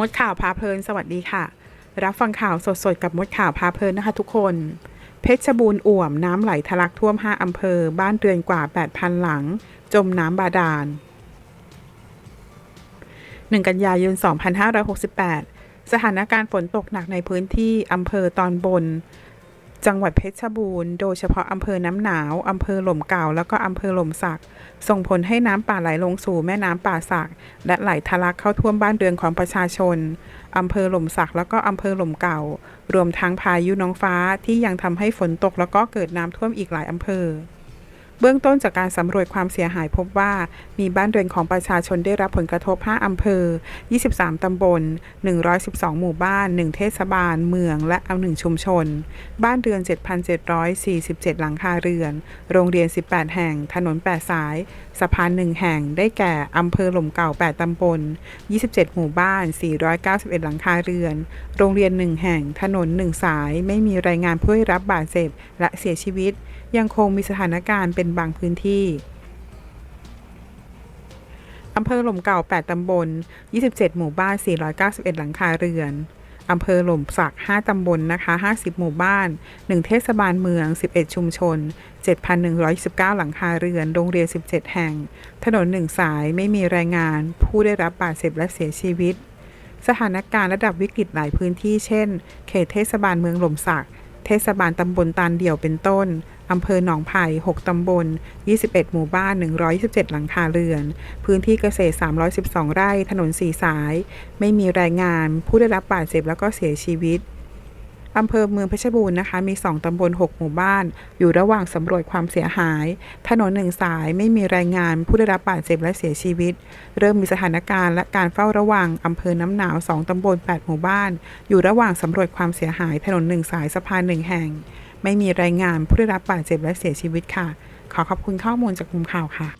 มดข่าวพาเพลินสวัสดีค่ะ รับฟังข่าวสดๆ กับมดข่าวพาเพลินนะคะทุกคน เพชรบูรณ์อ่วมน้ำไหลทะลักท่วม 5 อำเภอ บ้านเรือนกว่า 8,000 หลัง จมน้ำบาดาล 1 กันยายน 2568 สถานการณ์ฝนตกหนักในพื้นที่อำเภอตอนบน จังหวัดเพชรบูรณ์โดยเฉพาะอำเภอน้ำหนาวอำเภอหล่มเก่าแล้วก็อำเภอหล่มสัก ส่งผลให้น้ำป่าไหลลงสู่แม่น้ำป่าสัก และไหลทะลักเข้าท่วมบ้านเรือนของประชาชนอำเภอหล่มสักแล้วก็อำเภอหล่มเก่า รวมทั้งพายุน้องฟ้าที่ยังทำให้ฝนตกแล้วก็เกิดน้ำท่วมอีกหลายอำเภอ เบื้องต้นจากการสำรวจความเสียหายพบว่ามีบ้านเรือนของประชาชนได้รับผลกระทบ 5 อำเภอ 23 ตำบล 112 หมู่บ้าน 1 เทศบาล เมือง และเอา1ชุมชน บ้านเรือน 7,747 หลังคาเรือน โรงเรียน 18 แห่ง ถนน 8 สาย สะพาน 1 แห่ง ได้แก่ อำเภอหล่มเก่า 8 ตำบล 27 หมู่บ้าน 491 หลังคาเรือน โรงเรียน 1 แห่ง ถนน 1 สาย ไม่มีรายงานผู้ได้รับบาดเจ็บและเสียชีวิต ยังคงมีสถานการณ์เป็นบางพื้นที่อำเภอหล่มเก่า 8 ตำบล 27 หมู่บ้าน 491 หลังคาเรือน อำเภอหล่มสัก 5 ตำบล นะคะ 50 หมู่บ้าน 1 เทศบาลเมือง 11 ชุมชน 7,119 หลังคาเรือน โรงเรียน 17 แห่ง ถนน 1 สาย ไม่มีแรายงาน ผู้ได้รับบาดเจ็บและเสียชีวิต สถานการณ์ระดับวิกฤตหลายพื้นที่ เช่น เขตเทศบาลเมืองหล่มสัก ทศบาลตำบลตาลเดี่ยวเป็นต้น อำเภอหนองไผ่ 6 ตำบล 21 หมู่บ้าน127หลังคาเรือน พื้นที่เกษตร 312 ไร่ ถนน 4 สาย ไม่มีรายงาน ผู้ได้รับบาดเจ็บแล้วก็เสียชีวิต อำเภอเมืองเพชรบูรณ์นะคะ มี 2 ตำบล 6 หมู่บ้าน อยู่ระหว่างสำรวจความเสียหาย ถนนหนึ่งสายไม่มีรายงานผู้ได้รับบาดเจ็บและเสียชีวิต เริ่มมีสถานการณ์และการเฝ้าระวังอำเภอน้ำหนาว 2 ตำบล 8 หมู่บ้าน อยู่ระหว่างสำรวจความเสียหาย ถนนหนึ่งสายสะพานหนึ่งแห่ง ไม่มีรายงานผู้ได้รับบาดเจ็บและเสียชีวิตค่ะ ขอขอบคุณข้อมูลจากมุมข่าวค่ะ